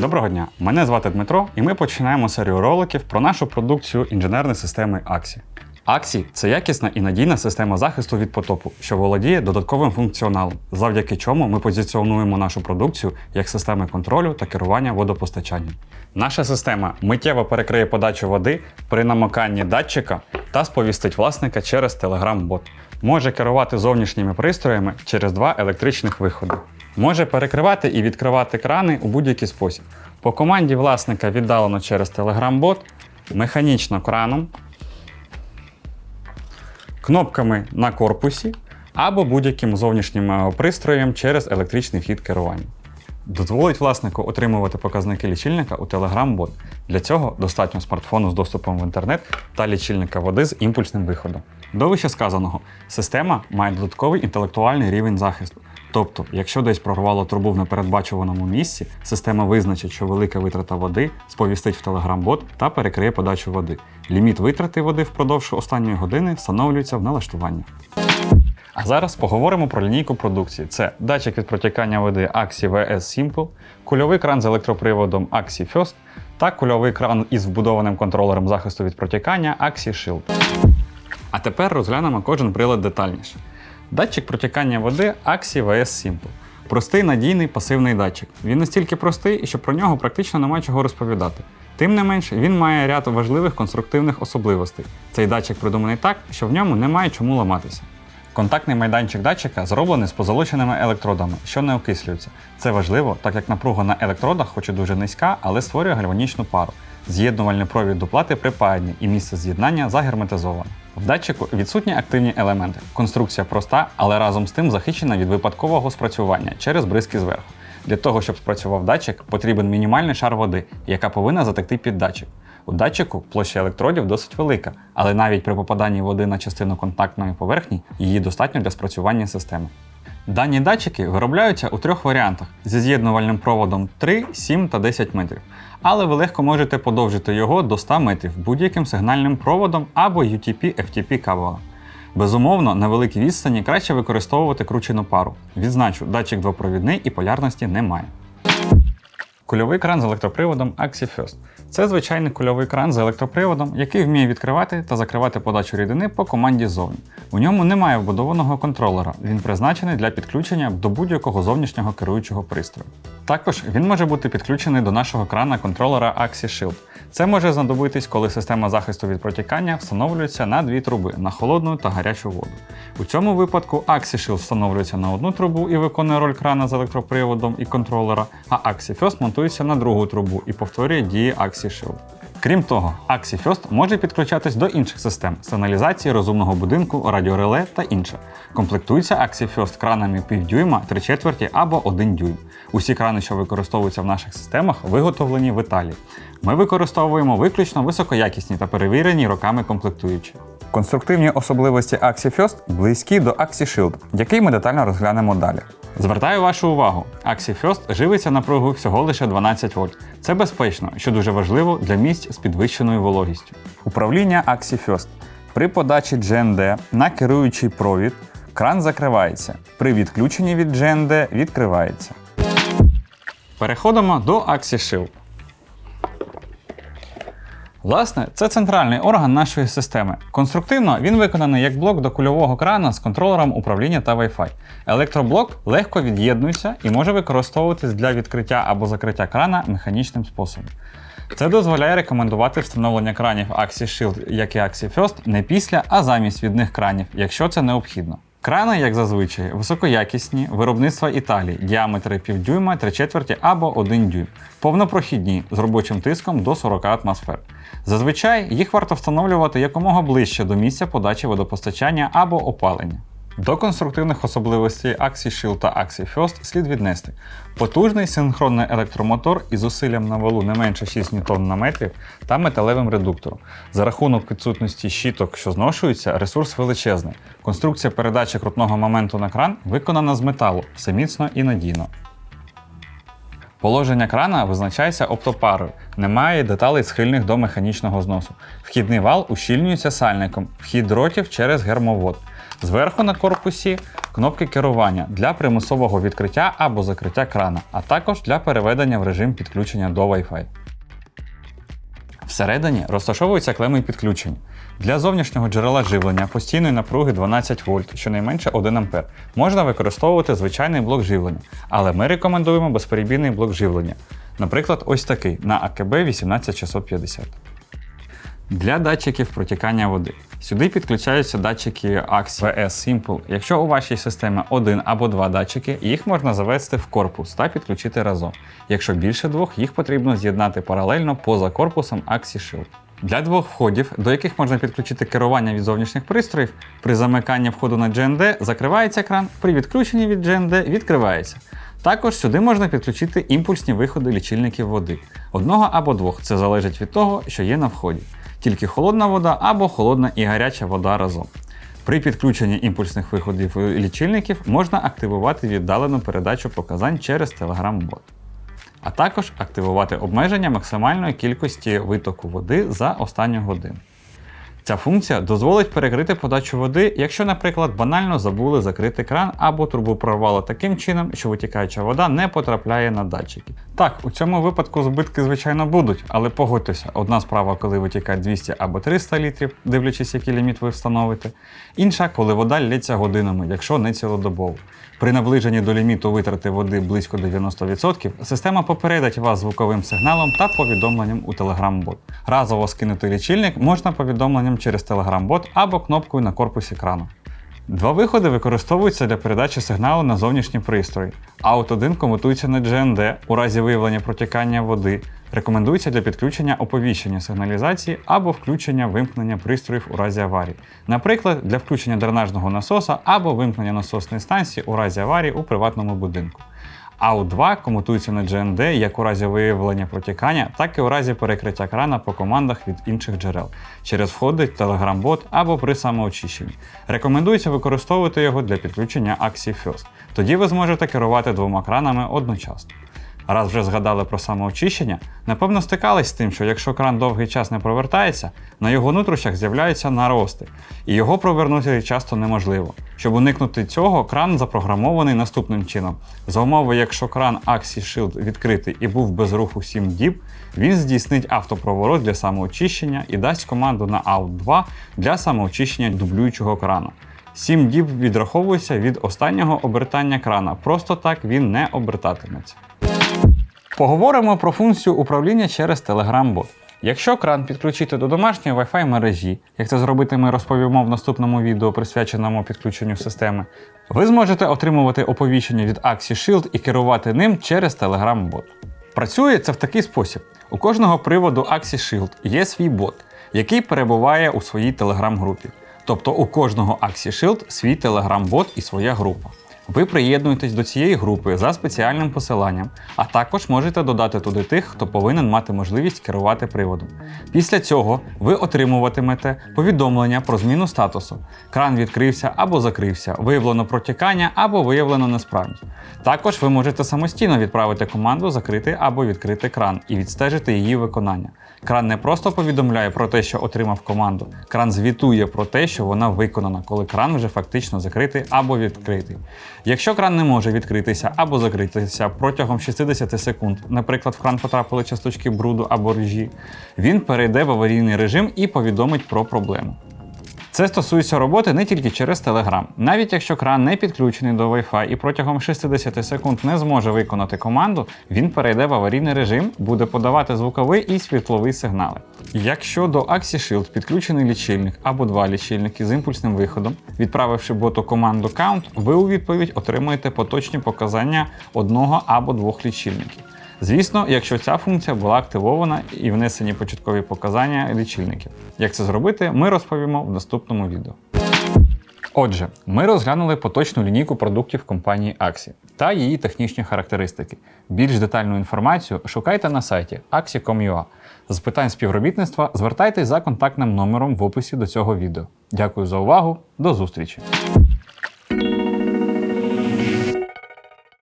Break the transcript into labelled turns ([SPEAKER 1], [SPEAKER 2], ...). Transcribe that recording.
[SPEAKER 1] Доброго дня! Мене звати Дмитро, і ми починаємо серію роликів про нашу продукцію інженерної системи Аксі. Аксі це якісна і надійна система захисту від потопу, що володіє додатковим функціоналом, завдяки чому ми позиціонуємо нашу продукцію як системи контролю та керування водопостачанням. Наша система миттєво перекриє подачу води при намоканні датчика та сповістить власника через Telegram-бот. Може керувати зовнішніми пристроями через два електричних виходи. Може перекривати і відкривати крани у будь-який спосіб. По команді власника віддалено через Telegram-бот, механічно краном, кнопками на корпусі або будь-яким зовнішнім е, пристроєм через електричний хід керування. Дозволить власнику отримувати показники лічильника у Telegram-бот. Для цього достатньо смартфону з доступом в інтернет та лічильника води з імпульсним виходом. До вищесказаного, система має додатковий інтелектуальний рівень захисту. Тобто, якщо десь прорвало трубу в непередбачуваному місці, система визначить, що велика витрата води сповістить в Telegram-бот та перекриє подачу води. Ліміт витрати води впродовж останньої години встановлюється в налаштуваннях. А зараз поговоримо про лінійку продукції. Це датчик від протікання води Axi VS Simple, кульовий кран з електроприводом Axi First та кульовий кран із вбудованим контролером захисту від протікання Axi Shield. А тепер розглянемо кожен прилад детальніше. Датчик протікання води Axi VS Simple. Простий надійний пасивний датчик. Він настільки простий, що про нього практично немає чого розповідати. Тим не менш, він має ряд важливих конструктивних особливостей. Цей датчик придуманий так, що в ньому немає чому ламатися. Контактний майданчик датчика зроблений з позолоченими електродами, що не окислюються. Це важливо, так як напруга на електродах, хоч і дуже низька, але створює гальванічну пару. З'єднувальний провід до плати припаяний і місце з'єднання загерметизоване. В датчику відсутні активні елементи. Конструкція проста, але разом з тим захищена від випадкового спрацювання через бризки зверху. Для того, щоб спрацював датчик, потрібен мінімальний шар води, яка повинна затекти під датчик. У датчику площа електродів досить велика, але навіть при попаданні води на частину контактної поверхні її достатньо для спрацювання системи. Дані датчики виробляються у трьох варіантах зі з'єднувальним проводом 3, 7 та 10 метрів. Але ви легко можете подовжити його до 100 метрів будь-яким сигнальним проводом або UTP-FTP кабелем. Безумовно, на великій відстані краще використовувати кручену пару. Відзначу, датчик двопровідний і полярності немає. Кульовий кран з електроприводом AxiFirst. Це звичайний кульовий кран з електроприводом, який вміє відкривати та закривати подачу рідини по команді зовні. У ньому немає вбудованого контролера, він призначений для підключення до будь-якого зовнішнього керуючого пристрою. Також він може бути підключений до нашого крана контролера AxiShield. Це може знадобитись, коли система захисту від протікання встановлюється на дві труби на холодну та гарячу воду. У цьому випадку AxiShield встановлюється на одну трубу і виконує роль крана з електроприводом і контролера, а AxiFirst монтується на другу трубу і повторює дії AxiShield. Крім того, AxiFirst може підключатись до інших систем сигналізації розумного будинку, радіореле та інше. Комплектується AxiFirst кранами півдюйма, 3 четверті або 1 дюйм. Усі крани, що використовуються в наших системах, виготовлені в Італії. Ми використовуємо виключно високоякісні та перевірені роками комплектуючі. Конструктивні особливості AxiFirst близькі до AxiShield, який ми детально розглянемо далі. Звертаю вашу увагу, Axie First живиться напругою всього лише 12 вольт. Це безпечно, що дуже важливо для місць з підвищеною вологістю. Управління AxiFirst. При подачі GND на керуючий провід кран закривається. При відключенні від GND відкривається. Переходимо до AxiShield. Власне, це центральний орган нашої системи. Конструктивно він виконаний як блок до кульового крана з контролером управління та Wi-Fi. Електроблок легко від'єднується і може використовуватись для відкриття або закриття крана механічним способом. Це дозволяє рекомендувати встановлення кранів AxiShield, як і AxiFirst, не після, а замість відних кранів, якщо це необхідно. Крани, як зазвичай, високоякісні, виробництва Італії, діаметри півдюйма, 3 четверті або 1 дюйм, повнопрохідні з робочим тиском до 40 атмосфер. Зазвичай їх варто встановлювати якомога ближче до місця подачі водопостачання або опалення. До конструктивних особливостей AxiShield та AxiFirst слід віднести потужний синхронний електромотор із зусиллям на валу не менше 6 Нм на метрів та металевим редуктором. За рахунок відсутності щіток, що зношуються, ресурс величезний. Конструкція передачі крутного моменту на кран виконана з металу, все міцно і надійно. Положення крана визначається оптопарою, немає деталей схильних до механічного зносу. Вхідний вал ущільнюється сальником, вхід дротів через гермовод. Зверху на корпусі кнопки керування для примусового відкриття або закриття крана, а також для переведення в режим підключення до Wi-Fi. Всередині розташовуються клеми підключень. Для зовнішнього джерела живлення постійної напруги 12 вольт, щонайменше 1 А, можна використовувати звичайний блок живлення, але ми рекомендуємо безперебійний блок живлення. Наприклад, ось такий на АКБ 18650. Для датчиків протікання води. Сюди підключаються датчики Axi VS Simple. Якщо у вашій системі один або два датчики, їх можна завести в корпус та підключити разом. Якщо більше двох, їх потрібно з'єднати паралельно поза корпусом Axi Shield. Для двох входів, до яких можна підключити керування від зовнішніх пристроїв, при замиканні входу на GND закривається кран, при відключенні від GND відкривається. Також сюди можна підключити імпульсні виходи лічильників води. Одного або двох, це залежить від того, що є на вході. Тільки холодна вода або холодна і гаряча вода разом. При підключенні імпульсних виходів лічильників можна активувати віддалену передачу показань через Telegram-бот. А також активувати обмеження максимальної кількості витоку води за останню годину. Ця функція дозволить перекрити подачу води, якщо, наприклад, банально забули закрити кран або трубу прорвало таким чином, що витікаюча вода не потрапляє на датчики. Так, у цьому випадку збитки, звичайно, будуть, але погодьтеся, одна справа, коли витікає 200 або 300 літрів, дивлячись, який ліміт ви встановите. Інша, коли вода лється годинами, якщо не цілодобово. При наближенні до ліміту витрати води близько 90%, система попередить вас звуковим сигналом та повідомленням у Telegram-бот. Разово скинути лічильник можна повідомленням через Telegram-бот або кнопкою на корпусі екрану. Два виходи використовуються для передачі сигналу на зовнішні пристрої. Аут 1 комутується на GND у разі виявлення протікання води. Рекомендується для підключення оповіщення сигналізації або включення вимкнення пристроїв у разі аварії. Наприклад, для включення дренажного насоса або вимкнення насосної станції у разі аварії у приватному будинку. АУ-2 комутується на GND як у разі виявлення протікання, так і у разі перекриття крана по командах від інших джерел через входи Telegram-бот або при самоочищенні. Рекомендується використовувати його для підключення Axie First. Тоді ви зможете керувати двома кранами одночасно. Раз вже згадали про самоочищення, напевно стикались з тим, що якщо кран довгий час не провертається, на його нутрощах з'являються нарости, і його провернути часто неможливо. Щоб уникнути цього, кран запрограмований наступним чином. За умови, якщо кран Axie Shield відкритий і був без руху 7 діб, він здійснить автопроворот для самоочищення і дасть команду на AUT2 для самоочищення дублюючого крану. 7 діб відраховується від останнього обертання крана, просто так він не обертатиметься. Поговоримо про функцію управління через Telegram-бот. Якщо кран підключити до домашньої Wi-Fi мережі, як це зробити ми розповімо в наступному відео, присвяченому підключенню системи, ви зможете отримувати оповіщення від Axie Shield і керувати ним через Telegram-бот. Працює це в такий спосіб: у кожного приводу Axie Shield є свій бот, який перебуває у своїй Telegram-групі. Тобто у кожного Axie Shield свій Telegram-бот і своя група. Ви приєднуєтесь до цієї групи за спеціальним посиланням, а також можете додати туди тих, хто повинен мати можливість керувати приводом. Після цього ви отримуватимете повідомлення про зміну статусу. Кран відкрився або закрився, виявлено протікання або виявлено несправність. Також ви можете самостійно відправити команду закрити або відкрити кран і відстежити її виконання. Кран не просто повідомляє про те, що отримав команду, кран звітує про те, що вона виконана, коли кран вже фактично закритий або відкритий. Якщо кран не може відкритися або закритися протягом 60 секунд, наприклад, в кран потрапили часточки бруду або ржі, він перейде в аварійний режим і повідомить про проблему. Це стосується роботи не тільки через Telegram. Навіть якщо кран не підключений до Wi-Fi і протягом 60 секунд не зможе виконати команду, він перейде в аварійний режим, буде подавати звуковий і світловий сигнали. Якщо до Axie Shield підключений лічильник або два лічильники з імпульсним виходом, відправивши боту команду Count, ви у відповідь отримуєте поточні показання одного або двох лічильників. Звісно, якщо ця функція була активована і внесені початкові показання лічильників. Як це зробити, ми розповімо в наступному відео. Отже, ми розглянули поточну лінійку продуктів компанії Axie та її технічні характеристики. Більш детальну інформацію шукайте на сайті axie.com.ua. З питань співробітництва звертайтесь за контактним номером в описі до цього відео. Дякую за увагу, до зустрічі!